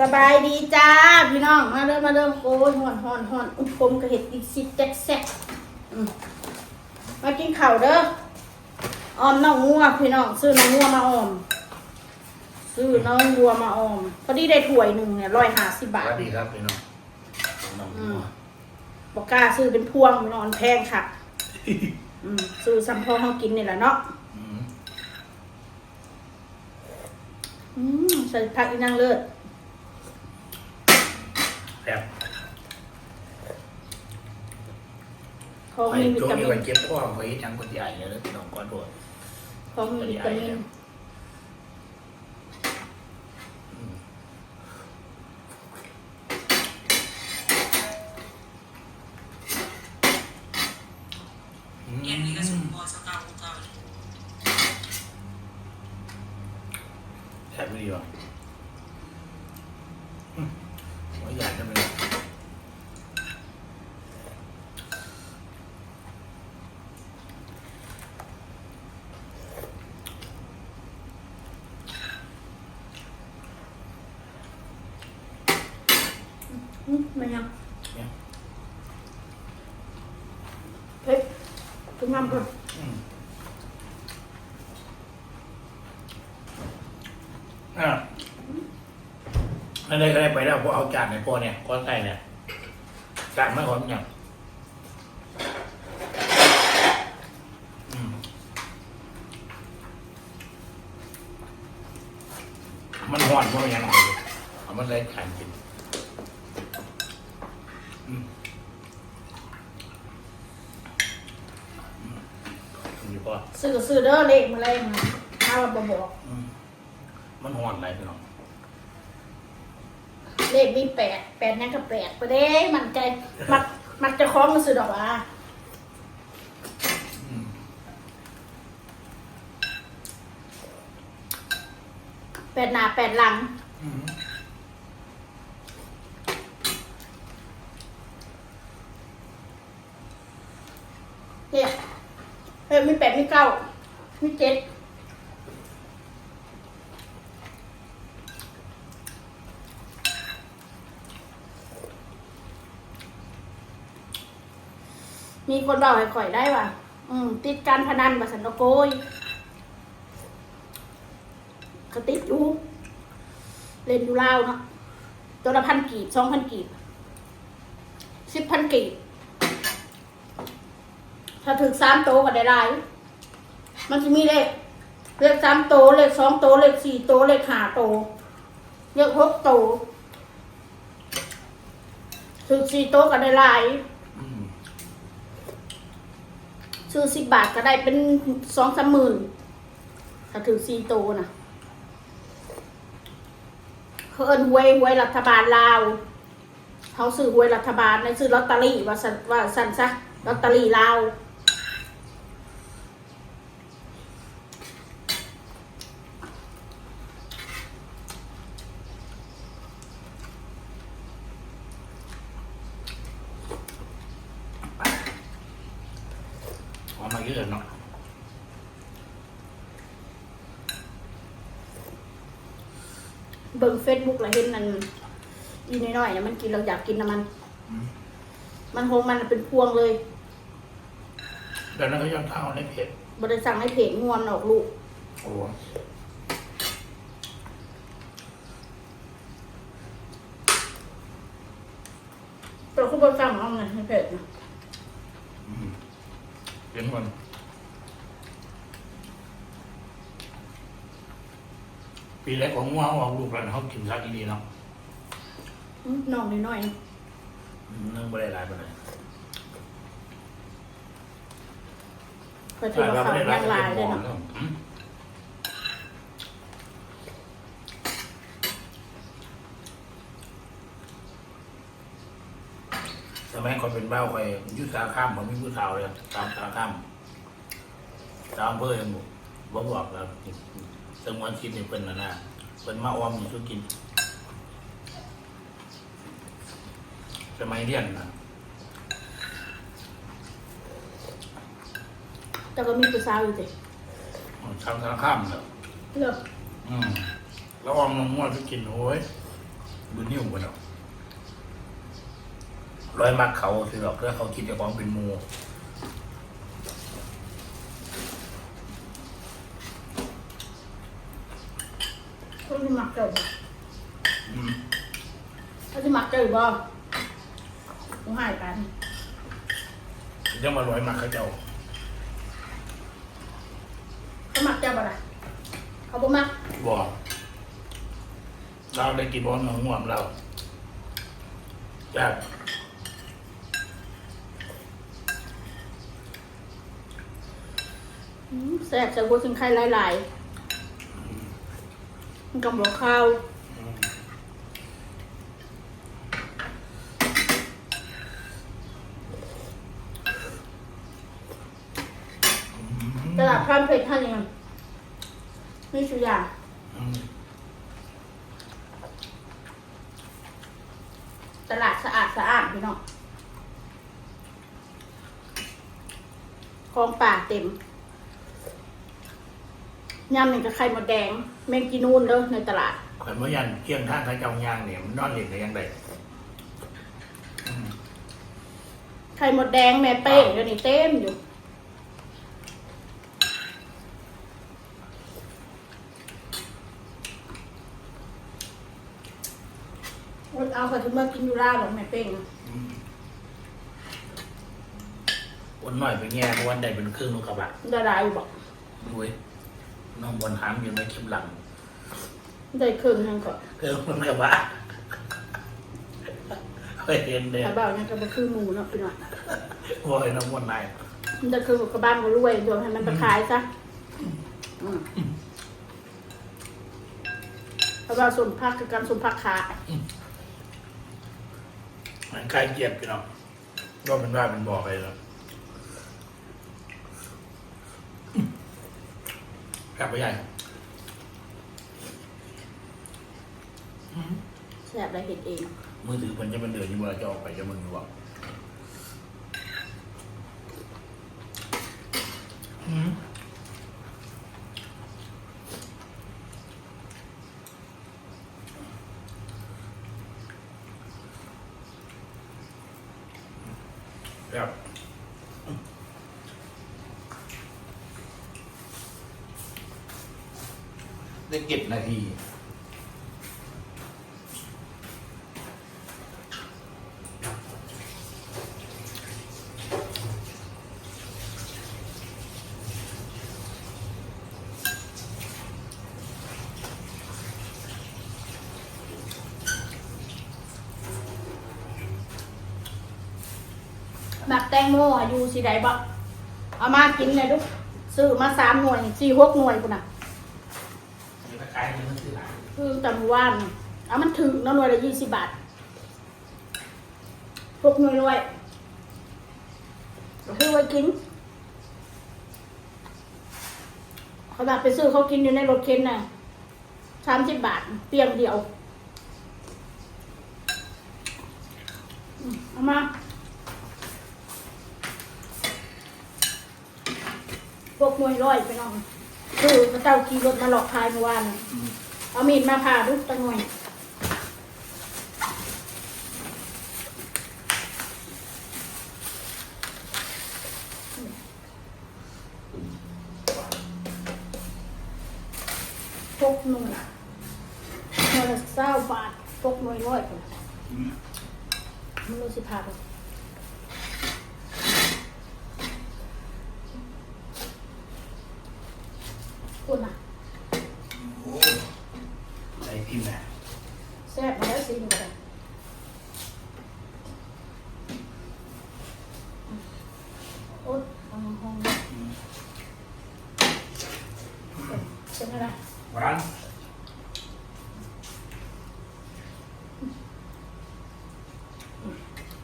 สบายดีจ้าพี่น้องมาเริ่มมาเริ่มโอ้ยหอนหอนหอนอุ้ยผมก็เห็ดอีกสิแจ๊กแซกอืมมากินข้าวเด้อออมน้องงัวพี่น้องซื้อน้องงัวมาออม ซื้อน้องวัวมาออมพอดีได้ถ้วยหนึ่งเนี่ยร้อยห้าสิบบาสทวัสดีครับพี่น้องน้องอืนัมวบอกกล้าซื้อเป็นพวงพี่น้องแพงค่ะอืมซื้อซัมพอเขากินนี่แหละเนาะอืมอืมใส่ผักอีนางเลิศ แซ่บเขาไปมีวิช่วงตานี้มิวันนเจ็บท้องไปยังคนใหญ่เลยพี่น้องก็โดดเขามีวิตามินอืม Niente che sono un po' saccato. แซ่บไม่ดีว่ะอืมหัวใหญ่จะเป็น อื มไม่ยังเนี่ยเฮ้ยคุณ mamma ก่อนอืมอะนั่นได้ก็ได้ไปแล้วพวกเอาจานในพวกเนี่ยก้อนไก่เนี่ยจานไม่หอมอย่างอืมมันหอนพวกยังไงเอามันเลยขานกิน อยู่ป่ะซื้อซื้อเด้อเลขมาเลยมาถ้าว่าบ่บอก มันหอนอะไรพี่น้องเลขมีแปดแปดนั่นก็แปดไปเด้มันใจมักมักจะคล้องมาซื้อดอกอะแปดหน้าแปดหลัง อืม เนี่ย เฮ้ยมีแปดมีเก้ามีเจ็ดมีคนบอกให้ข่อยได้ว่ะ อืม ติดการพนันบัสันตะโกยก็ติดอยู่ เล่นอยู่ลาวเนาะตัวละพันกีบสองพันกีบสิบพันกีบ ถ้าถึงสามโตก็ได้หลายมันจะมีเลขเลขสามโตเลขสองโตเลขสี่โตเลขห้าโตเลขหกโตถึงสี่โตก็ได้หลายซื้อสิบบาทก็ได้เป็นสองสามหมื่นถ้าถึงสี่โตนะเขาเอินหวยหวยรัฐบาลลาวเขาซื้อหวยรัฐบาลในซื้อลอตเตอรี่ว่าสันว่าสันซะลอตเตอรี่ลาว ห อมมาเยอะเนาะเบิ่งเฟซบุ๊กแล้วเห็นมันอีน้อยๆเนี่ยมันกินเราอยากกินนะมันอืมมันโฮงมันเป็นพวงเลยเดี๋ยวนั้นเขายังเท่าในเพจบริสั่งให้เพจงวนออกลูกโอ้แต่คุณบริสั่งเอาไงให้เพจนะอืมเห็นมัน ปีแรกของงัวออกลูกแล้วเขากินซาดีดีเนาะอื้อน้องน้อยๆนะอืมเนื่องไม่ได้หลายไปเลยเคยถือว่าเขาย่างลายเลยเนาะอืมสมัยก่อนเป็นเบ้าคอยอยุทธาข้ามผมมีผู้สาวเลยตามตาข้ามตามอำเพื่อนบ่บอกแล้ว สงวนคิดนี่เป็นนะนะเป็นมาออมอยู่ทุกกิน สมัยเรียนนะแต่ก็มีผู้สาวอยู่สิชาวสารข้ามเนอะเลิกอืมแล้วออมลงงวดทุกกินโอ้ยบุญนิ้วบุญเนาะร้อยมักเขาคือหรอกเพื่อเขาคิดจะฟ้องเป็นหมู เขาจะ หมักเกิดอืมเขาจะหมักเกิดบ่ต้องหายกันจะมาร้อยมักเขาเจ้าเขาหมักเจ้าบ่ล่ะเขาบ่หมักบอกเราได้กินบอลของห่วงเราจากอืมแซ่บใส่หัวถึงไข่หลายๆมัน กับหัวข้าวตลาดพรานเพชรท่านยังนี่ชุยาตลาดสะอาดสะอาดพี่น้องคลองป่าเต็ม ยำหนึ่งกับไข่มดแดง แมงกีนูนเด้อในตลาดข่อยเมื่อยันเที่ยงท่างเขาเจ้ายางเนี่ยมันนอนเล่นกันยังไงอืมไข่มดแดงแม่เป้งเดี๋ยวนี้เต็มอยู่ เอาขอถึงมากินอยู่ร้านหรอกแม่เป้งวันหน่อยไปแง่เพราะวันใดเป็นครึ่งลูกกระบะดาราอยู่บอกดูย น้องบนหามอยู่ในคลิปหลังได้ครึ่งหนึงก่อนเครื่องลูกกระบะเคยเห็นเลยถ้าบ่าวเนี่ยก็บ่คือหมูเนาะพี่น้องโอ้ยน้องบนไหนมันจะคือกับบ้านก็รวยเดี๋ยวให้มันไปขายซะอืมเพราะว่าส่วนพักคือการส่วนพักขามันใกล้เกียดพี่น้องก็เป็นว่าเป็นบอกไปแล้วก ลับไปใหญ่แซ่บได้เห็ดเองมือถือมันจะเป็นเดือนที่เมื่อจะออกไปจะมึงบอกอืมครับ ได้เก็บนาทีหมักแตงโมอยู่สิใดบ่เอามากินเลยลูกซื้อมาสามหน่วยสี่หกหน่วยคุณน่ะ คร้มันคือหลังคือตำว่านเอามันถึงนาะหน่วยละยี่สิบบาทหกหน่วยร้อยก็คือไว้กินเขาแบบไปซื้อเขากินอยู่ในรถเข็นน่ะสามสิบบาทเปียงเดียวเอามาพวกหน่วยร้อยไปน้อง คือพระเจ้าขี่รถมาหลอกขายเมื่อวานน่ะเอามีดมาผ่าดูตังหน่อยพกหน่วยหน่วยละเศร้าบาทพกหน่วยร้อยคนมันรู้สิพาไป คุณอะโอ้ใส่พิมพ์นะแซ่บมาแล้วสิมันก็ได้โอ๊ยห้องห้องเป็นอะไรหวาน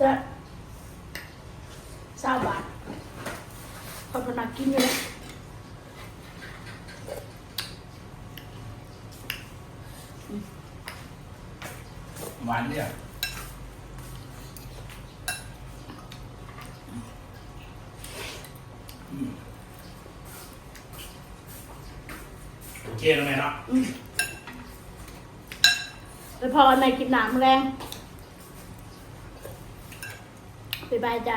จะสามบาทคนพนักกินอยู่เลย หวานเนี่ยอืม โอเคแล้วไหมเนาะอืมพอในกินหนามแรงบ๊ายบายจ้ะ